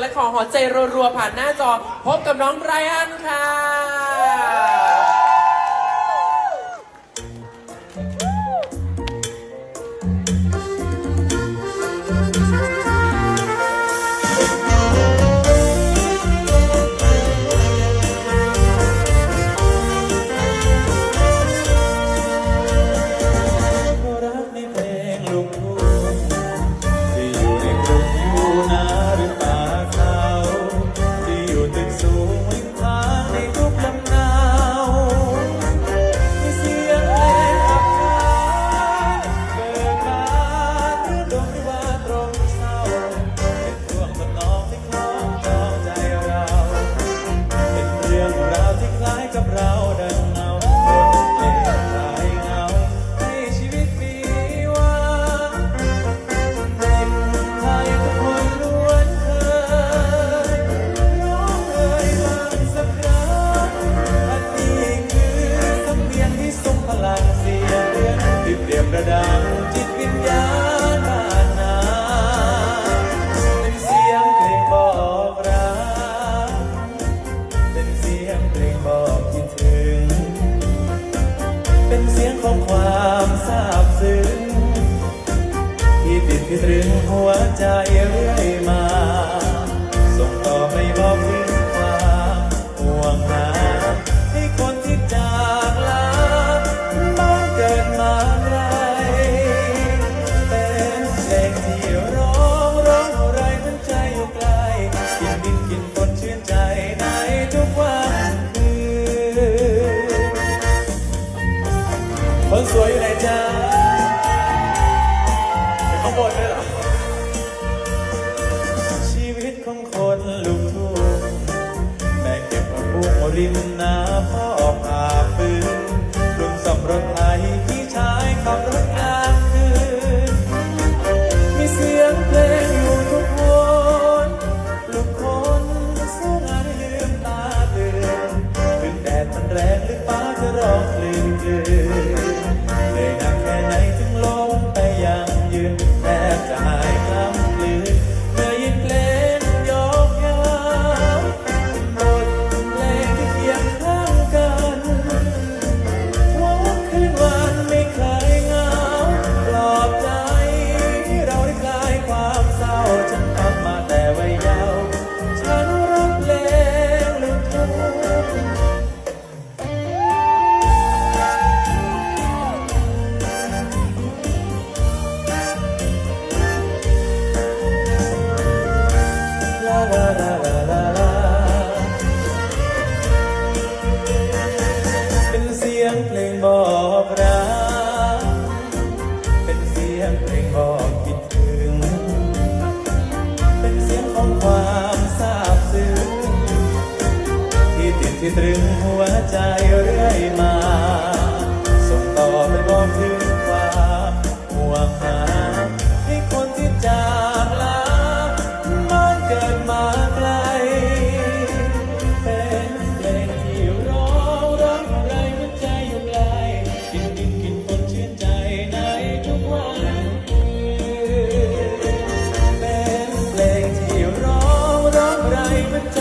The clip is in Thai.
และขอหอใจรัวๆผ่านหน้าจอ พบกับน้องไรอันค่ะ ตรึงหัวใจเรื่อยมา ส่งต่อไม่บอกถึงความห่วงหา ให้คนที่จากลาบ้าเกิดมาไกลเป็นเพลงที่ร้องร้องอะไรทั้งใจอยู่ไกลกินดินกินคนชื่นใจในทุกวันคืนคนสวยอยู่ไหนจ้า บนด้ยเหรอ ชีวิตของคนลุกทุ่งแม่เก็บมะกบุ้งริมน้ำพ่อผ่าปืนลุงสำรถไทย เป็นเสียงเพลงบอกรักเป็นเสียงเพลงบอกคิดถึง เป็นเสียงของความซาบซึ้งที่ติดที่ตรึงหัวใจเรื่อ even